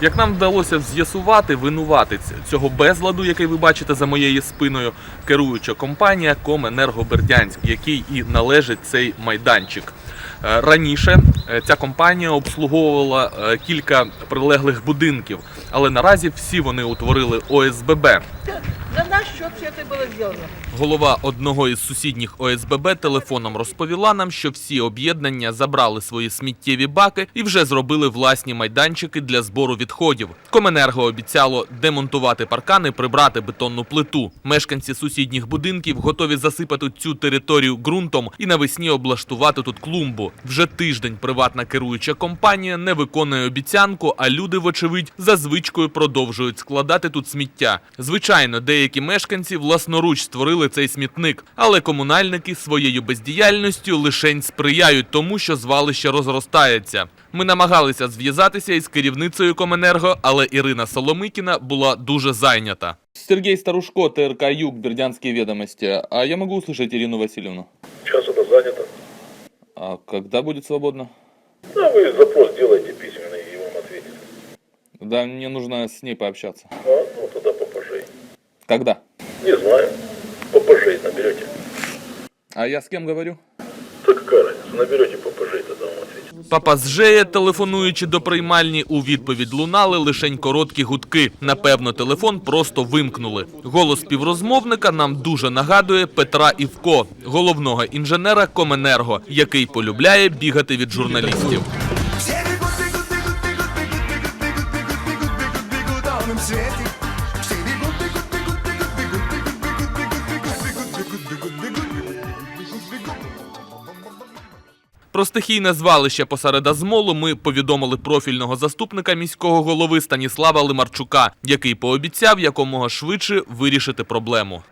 Як нам вдалося з'ясувати, винуватець цього безладу, який ви бачите за моєю спиною, керуюча компанія Коменерго Бердянськ, який і належить цей майданчик. Е, Раніше е, ця компанія обслуговувала е, кілька прилеглих будинків, але наразі всі вони утворили ОСББ. Счет все это было сделано. Голова одного із сусідніх ОСББ телефоном розповіла нам, що всі об'єднання забрали свої сміттєві баки і вже зробили власні майданчики для збору відходів. Коменерго обіцяло демонтувати паркани, прибрати бетонну плиту. Мешканці сусідніх будинків готові засипати цю територію ґрунтом і навесні облаштувати тут клумбу. Вже тиждень приватна керуюча компанія не виконує обіцянку, а люди, вочевидь, за звичкою продовжують складати тут сміття. Звичайно, деякі мешканці власноруч створили цей смітник, але комунальники своєю бездіяльністю лишень сприяють тому, що звалище розростається. Ми намагалися зв'язатися із керівницею Коменерго, але Ірина Соломикіна була дуже зайнята. Сергій Старушко, ТРК Юг, Бердянські відомості. А я можу услышать Ірину Васильівну? Сейчас это занято. А коли буде свободно? Да, вы запрос делайте письменный, и вам ответят. Да, мне нужно с ней пообщаться. А, ну тогда попозже. Когда? Не знаю. Попозже наберете. А я с кем говорю? Так какая разница, наберете попозже, тогда вам ответят. Папа з Жея, телефонуючи до приймальні, у відповідь лунали лишень короткі гудки. Напевно, телефон просто вимкнули. Голос співрозмовника нам дуже нагадує Петра Івко, головного інженера Коменерго, який полюбляє бігати від журналістів. Все Про стихійне звалище посеред Азмолу ми повідомили профільного заступника міського голови Станіслава Лимарчука, який пообіцяв якомога швидше вирішити проблему.